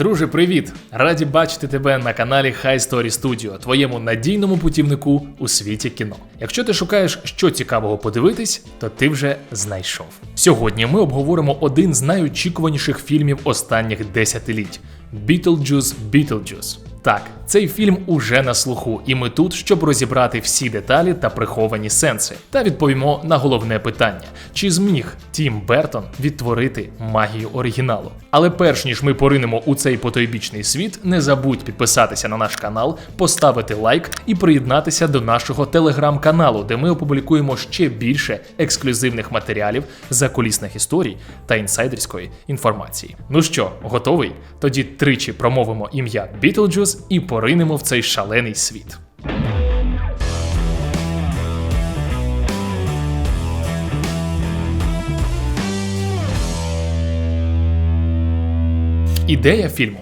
Друже, привіт! Раді бачити тебе на каналі High Story Studio, твоєму надійному путівнику у світі кіно. Якщо ти шукаєш що цікавого подивитись, то ти вже знайшов. Сьогодні ми обговоримо один з найочікуваніших фільмів останніх десятиліть Beetlejuice Beetlejuice. Так, цей фільм уже на слуху, і ми тут, щоб розібрати всі деталі та приховані сенси, та відповімо на головне питання: чи зміг Тім Бертон відтворити магію оригіналу? Але перш ніж ми поринемо у цей потойбічний світ, не забудь підписатися на наш канал, поставити лайк і приєднатися до нашого телеграм-каналу, де ми опублікуємо ще більше ексклюзивних матеріалів, закулісних історій та інсайдерської інформації. Ну що, готовий? Тоді тричі промовимо ім'я Beetlejuice і поринемо в цей шалений світ. Ідея фільму.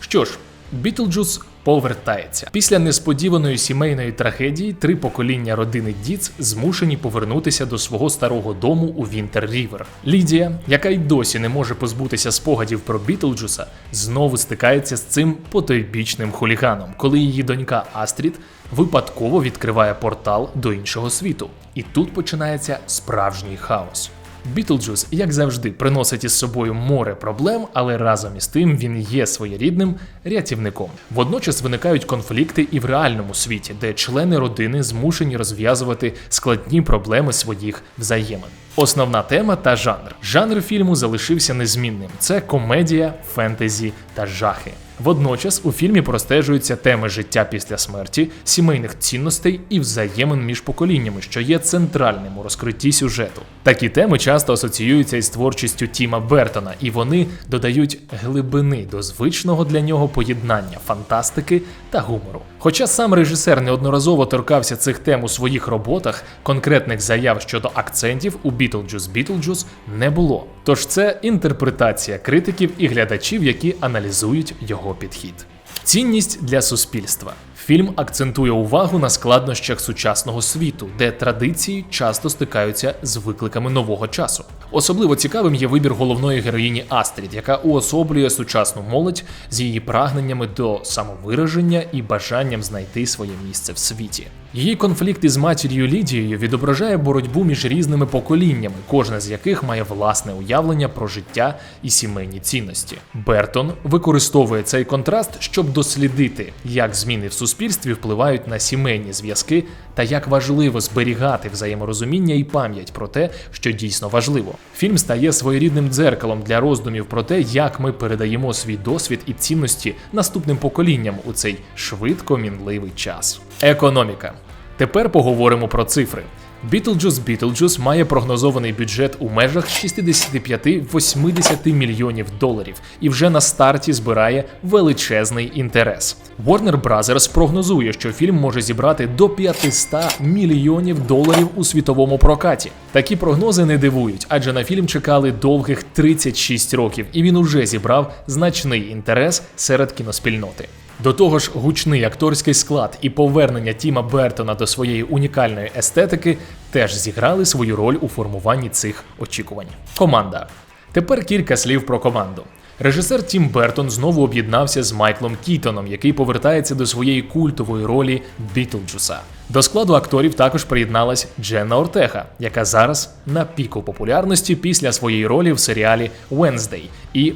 Що ж, Бітлджус повертається. Після несподіваної сімейної трагедії три покоління родини Діц змушені повернутися до свого старого дому у Вінтер Рівер. Лідія, яка й досі не може позбутися спогадів про Бітлджуса, знову стикається з цим потойбічним хуліганом, коли її донька Астрід випадково відкриває портал до іншого світу. І тут починається справжній хаос. Бітлджус, як завжди, приносить із собою море проблем, але разом із тим він є своєрідним рятівником. Водночас виникають конфлікти і в реальному світі, де члени родини змушені розв'язувати складні проблеми своїх взаємин. Основна тема та жанр. Жанр фільму залишився незмінним: це комедія, фентезі та жахи. Водночас у фільмі простежуються теми життя після смерті, сімейних цінностей і взаємин між поколіннями, що є центральним у розкритті сюжету. Такі теми часто асоціюються із творчістю Тіма Бертона, і вони додають глибини до звичного для нього поєднання фантастики та гумору. Хоча сам режисер неодноразово торкався цих тем у своїх роботах, конкретних заяв щодо акцентів у Beetlejuice Beetlejuice не було. Тож це інтерпретація критиків і глядачів, які аналізують його підхід. Цінність для суспільства. Фільм акцентує увагу на складнощах сучасного світу, де традиції часто стикаються з викликами нового часу. Особливо цікавим є вибір головної героїні Астрід, яка уособлює сучасну молодь з її прагненнями до самовираження і бажанням знайти своє місце в світі. Її конфлікт із матір'ю Лідією відображає боротьбу між різними поколіннями, кожне з яких має власне уявлення про життя і сімейні цінності. Бертон використовує цей контраст, щоб дослідити, як зміни в суспільстві впливають на сімейні зв'язки та як важливо зберігати взаєморозуміння і пам'ять про те, що дійсно важливо. Фільм стає своєрідним дзеркалом для роздумів про те, як ми передаємо свій досвід і цінності наступним поколінням у цей швидко мінливий час. Економіка. Тепер поговоримо про цифри. Beetlejuice Beetlejuice має прогнозований бюджет у межах 65-80 мільйонів доларів і вже на старті збирає величезний інтерес. Warner Bros. прогнозує, що фільм може зібрати до 500 мільйонів доларів у світовому прокаті. Такі прогнози не дивують, адже на фільм чекали довгих 36 років, і він уже зібрав значний інтерес серед кіноспільноти. До того ж, гучний акторський склад і повернення Тіма Бертона до своєї унікальної естетики теж зіграли свою роль у формуванні цих очікувань. Команда. Тепер кілька слів про команду. Режисер Тім Бертон знову об'єднався з Майклом Кітоном, який повертається до своєї культової ролі Бітлджуса. До складу акторів також приєдналась Дженна Ортега, яка зараз на піку популярності після своєї ролі в серіалі Wednesday. І,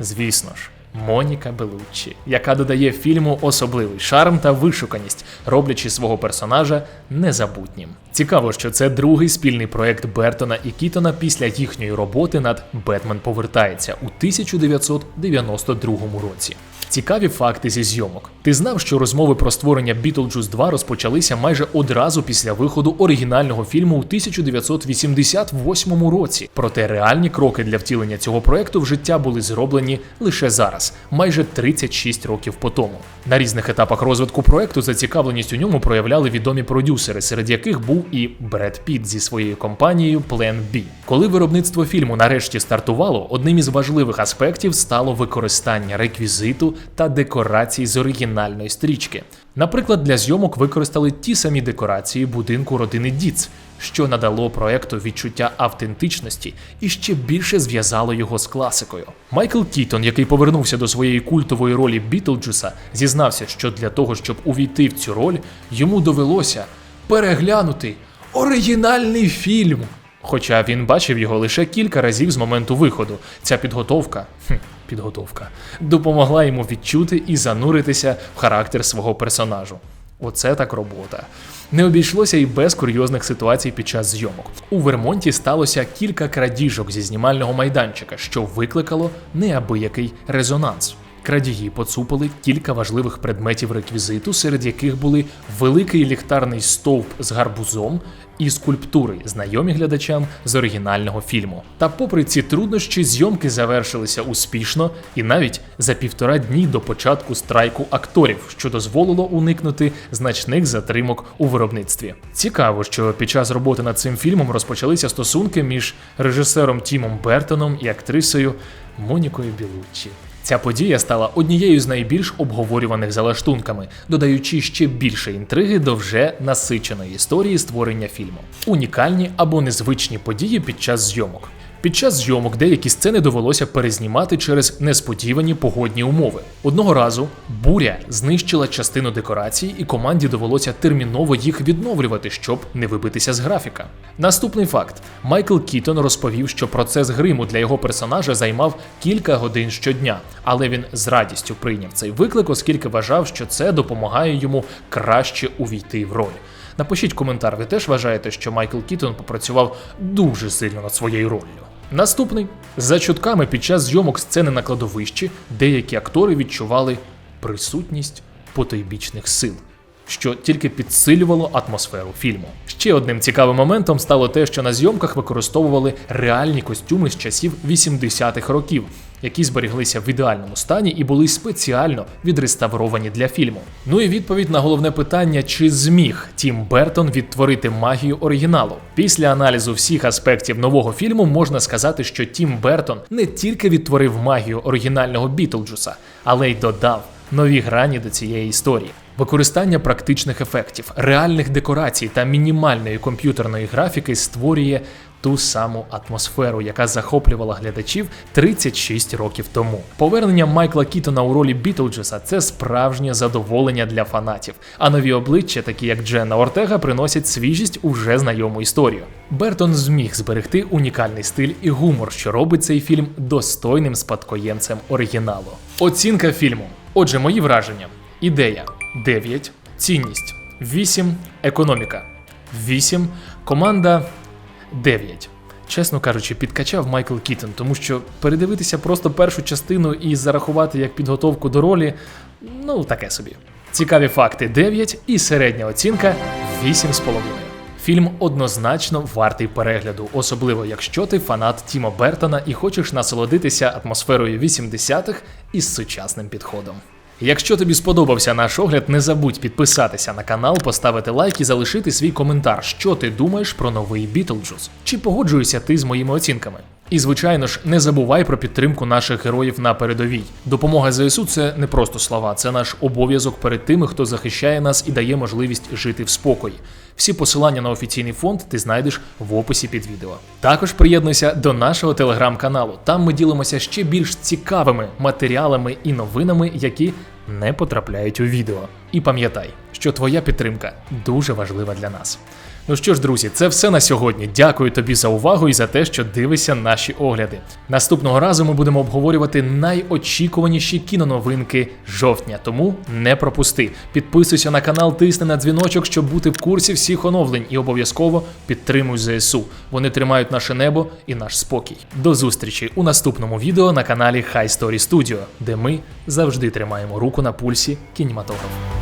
звісно ж. Моніка Белуччі, яка додає фільму особливий шарм та вишуканість, роблячи свого персонажа незабутнім. Цікаво, що це другий спільний проект Бертона і Кітона після їхньої роботи над Бетмен повертається у 1992 році. Цікаві факти зі зйомок. Ти знав, що розмови про створення Beetlejuice 2 розпочалися майже одразу після виходу оригінального фільму у 1988 році. Проте реальні кроки для втілення цього проекту в життя були зроблені лише зараз, майже 36 років по тому. На різних етапах розвитку проекту зацікавленість у ньому проявляли відомі продюсери, серед яких був і Бред Піт зі своєю компанією Plan B. Коли виробництво фільму нарешті стартувало, одним із важливих аспектів стало використання реквізиту та декорацій з оригінальної стрічки. Наприклад, для зйомок використали ті самі декорації будинку родини Діц, що надало проекту відчуття автентичності і ще більше зв'язало його з класикою. Майкл Кітон, який повернувся до своєї культової ролі Бітлджуса, зізнався, що для того, щоб увійти в цю роль, йому довелося переглянути оригінальний фільм. Хоча він бачив його лише кілька разів з моменту виходу. Ця підготовка, хм, підготовка допомогла йому відчути і зануритися в характер свого персонажу. Оце так робота. Не обійшлося і без курйозних ситуацій під час зйомок. У Вермонті сталося кілька крадіжок зі знімального майданчика, що викликало неабиякий резонанс. Крадії поцупили кілька важливих предметів реквізиту, серед яких були великий ліхтарний стовп з гарбузом і скульптури, знайомі глядачам з оригінального фільму. Та, попри ці труднощі, зйомки завершилися успішно і навіть за півтора дні до початку страйку акторів, що дозволило уникнути значних затримок у виробництві. Цікаво, що під час роботи над цим фільмом розпочалися стосунки між режисером Тімом Бертоном і актрисою Монікою Білуччі. Ця подія стала однією з найбільш обговорюваних залаштунками, додаючи ще більше інтриги до вже насиченої історії створення фільму. Унікальні або незвичні події під час зйомок. Під час зйомок деякі сцени довелося перезнімати через несподівані погодні умови. Одного разу буря знищила частину декорацій, і команді довелося терміново їх відновлювати, щоб не вибитися з графіка. Наступний факт: Майкл Кітон розповів, що процес гриму для його персонажа займав кілька годин щодня, але він з радістю прийняв цей виклик, оскільки вважав, що це допомагає йому краще увійти в роль. Напишіть коментар, ви теж вважаєте, що Майкл Кітон попрацював дуже сильно над своєю роллю. Наступний за чутками під час зйомок сцени на кладовищі деякі актори відчували присутність потойбічних сил, що тільки підсилювало атмосферу фільму. Ще одним цікавим моментом стало те, що на зйомках використовували реальні костюми з часів 80-х років, які зберіглися в ідеальному стані і були спеціально відреставровані для фільму. Ну і відповідь на головне питання: чи зміг Тім Бертон відтворити магію оригіналу? Після аналізу всіх аспектів нового фільму можна сказати, що Тім Бертон не тільки відтворив магію оригінального Бітлджуса, але й додав нові грані до цієї історії. Використання практичних ефектів, реальних декорацій та мінімальної комп'ютерної графіки створює ту саму атмосферу, яка захоплювала глядачів 36 років тому. Повернення Майкла Кітона у ролі Бітлджеса це справжнє задоволення для фанатів. А нові обличчя, такі як Дженна Ортега, приносять свіжість у вже знайому історію. Бертон зміг зберегти унікальний стиль і гумор, що робить цей фільм достойним спадкоємцем оригіналу. Оцінка фільму. Отже, мої враження. Ідея 9, цінність 8, економіка 8, команда 9. Чесно кажучи, підкачав Майкл Кітон, тому що передивитися просто першу частину і зарахувати як підготовку до ролі ну таке собі. Цікаві факти 9 і середня оцінка 8,5. Фільм однозначно вартий перегляду, особливо якщо ти фанат Тіма Бертона і хочеш насолодитися атмосферою 80-х із сучасним підходом. Якщо тобі сподобався наш огляд, не забудь підписатися на канал, поставити лайк і залишити свій коментар, що ти думаєш про новий Бітлджус. Чи погоджуєшся ти з моїми оцінками? І звичайно ж, не забувай про підтримку наших героїв на передовій. Допомога ЗСУ це не просто слова, це наш обов'язок перед тими, хто захищає нас і дає можливість жити в спокої. Всі посилання на офіційний фонд ти знайдеш в описі під відео. Також приєднуйся до нашого телеграм-каналу. Там ми ділимося ще більш цікавими матеріалами і новинами, які не потрапляють у відео. І пам'ятай, що твоя підтримка дуже важлива для нас. Ну що ж, друзі, це все на сьогодні. Дякую тобі за увагу і за те, що дивишся наші огляди. Наступного разу ми будемо обговорювати найочікуваніші кіноновинки жовтня, тому не пропусти. Підписуйся на канал, тисни на дзвіночок, щоб бути в курсі всіх оновлень, і обов'язково підтримуй ЗСУ. Вони тримають наше небо і наш спокій. До зустрічі у наступному відео на каналі High Story Studio, де ми завжди тримаємо руку на пульсі кінематографу.